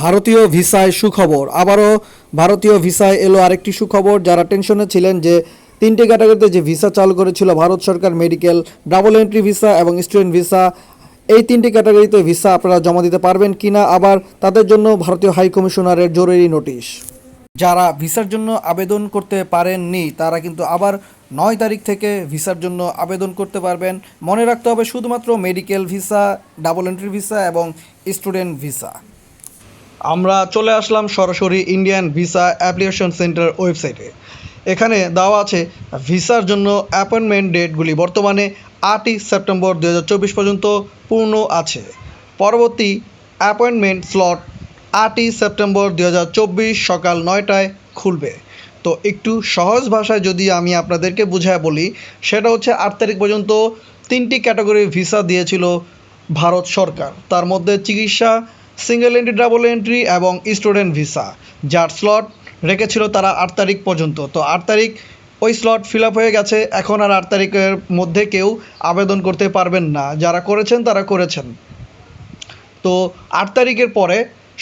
ভারতীয় ভিসায় সুখবর। আবারও ভারতীয় ভিসায় এলো আরেকটি সুখবর, যারা টেনশনে ছিলেন যে তিনটি ক্যাটাগরিতে যে ভিসা চালু করেছিল ভারত সরকার, মেডিকেল, ডাবল এন্ট্রি ভিসা এবং স্টুডেন্ট ভিসা, এই তিনটি ক্যাটাগরিতে ভিসা আপনারা জমা দিতে পারবেন কিনা আবার তাদের জন্য ভারতীয় হাই কমিশনারের জরুরি নোটিশ। যারা ভিসার জন্য আবেদন করতে পারেননি, তারা কিন্তু আবার নয় তারিখ থেকে ভিসার জন্য আবেদন করতে পারবেন। মনে রাখতে হবে, শুধুমাত্র medical visa, double entry visa এবং স্টুডেন্ট ভিসা। আমরা চলে আসলাম সরাসরি ইন্ডিয়ান ভিসা অ্যাপ্লিকেশন সেন্টার ওয়েবসাইটে এখানে দেওয়া আছে ভিসার জন্য অ্যাপয়েন্টমেন্ট ডেটগুলি বর্তমানে আটই সেপ্টেম্বর দু হাজার চব্বিশ পর্যন্ত পূর্ণ আছে। পরবর্তী অ্যাপয়েন্টমেন্ট স্লট আটই সেপ্টেম্বর দু হাজার চব্বিশ সকাল নয়টায় খুলবে। তো একটু সহজ ভাষায় যদি আমি আপনাদেরকে বুঝায় বলি, সেটা হচ্ছে আট তারিখ পর্যন্ত তিনটি ক্যাটাগরির ভিসা দিয়েছিল ভারত সরকার। তার মধ্যে চিকিৎসা সিঙ্গেল এন্ট্রি ডাবল এন্ট্রি এবং স্টুডেন্ট ভিসা যার স্লট রেখেছিল তারা আট তারিখ পর্যন্ত। তো আট তারিখ ওই স্লট ফিল হয়ে গেছে। এখন আর আট তারিখের মধ্যে কেউ আবেদন করতে পারবেন না। যারা করেছেন, তারা করেছেন। তো আট তারিখের পরে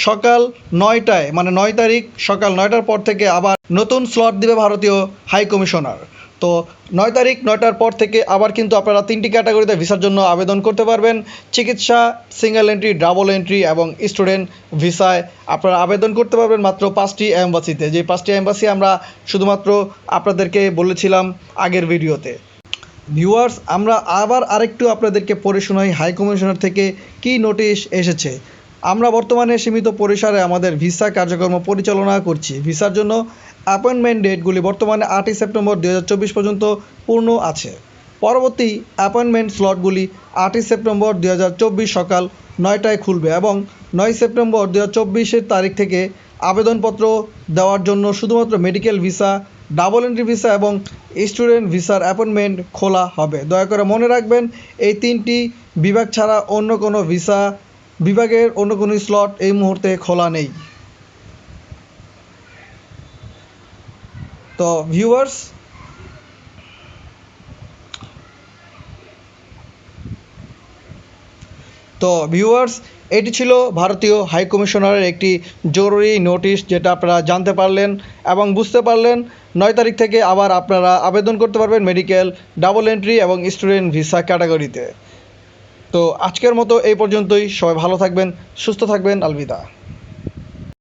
সকাল নয়টায় মানে নয় তারিখ সকাল নয়টার পর থেকে আবার নতুন স্লট দিবে ভারতীয় হাই কমিশনার তো নয় তারিখ নয়টার পর থেকে আবার কিন্তু আপনারা তিনটি ক্যাটাগরিতে ভিসার জন্য আবেদন করতে পারবেন। চিকিৎসা সিঙ্গেল এন্ট্রি ডাবল এন্ট্রি এবং স্টুডেন্ট ভিসায় আপনারা আবেদন করতে পারবেন মাত্র পাঁচটি অ্যাম্বাসিতে যে পাঁচটি অ্যাম্বাসি আমরা শুধুমাত্র আপনাদেরকে বলেছিলাম আগের ভিডিওতে। ভিউয়ার্স, আমরা আবার আরেকটু আপনাদেরকে পড়ে শোনাই হাই কমিশনার থেকে কি নোটিশ এসেছে। আমরা বর্তমানে সীমিত পরিসরে আমাদের ভিসা কার্যক্রম পরিচালনা করছি। ভিসার জন্য অ্যাপয়েন্টমেন্ট ডেটগুলি বর্তমানে আটই সেপ্টেম্বর দু হাজার চব্বিশ পর্যন্ত পূর্ণ আছে। পরবর্তী অ্যাপয়েন্টমেন্ট স্লটগুলি আটই সেপ্টেম্বর দু হাজার চব্বিশ সকাল নয়টায় খুলবে এবং নয় সেপ্টেম্বর দু হাজার তারিখ থেকে আবেদনপত্র দেওয়ার জন্য শুধুমাত্র medical visa, double entry visa এবং স্টুডেন্ট ভিসার অ্যাপয়েন্টমেন্ট খোলা হবে। দয়া করে মনে রাখবেন, এই তিনটি বিভাগ ছাড়া অন্য কোনো ভিসা, বিভাগের অন্য কোনো স্লট এই মুহূর্তে খোলা নেই। তো ভিউয়ার্স তো ভিউয়ার্স এটি ছিল ভারতীয় হাই কমিশনারের একটি জরুরি নোটিশ যেটা আপনারা জানতে পারলেন এবং বুঝতে পারলেন। নয় তারিখ থেকে আবার আপনারা আবেদন করতে পারবেন মেডিকেল ডাবল এন্ট্রি এবং স্টুডেন্ট ভিসা ক্যাটাগরিতে তো আজকের মতো এই পর্যন্তই। সবাই ভালো থাকবেন, সুস্থ থাকবেন। আলবিদা।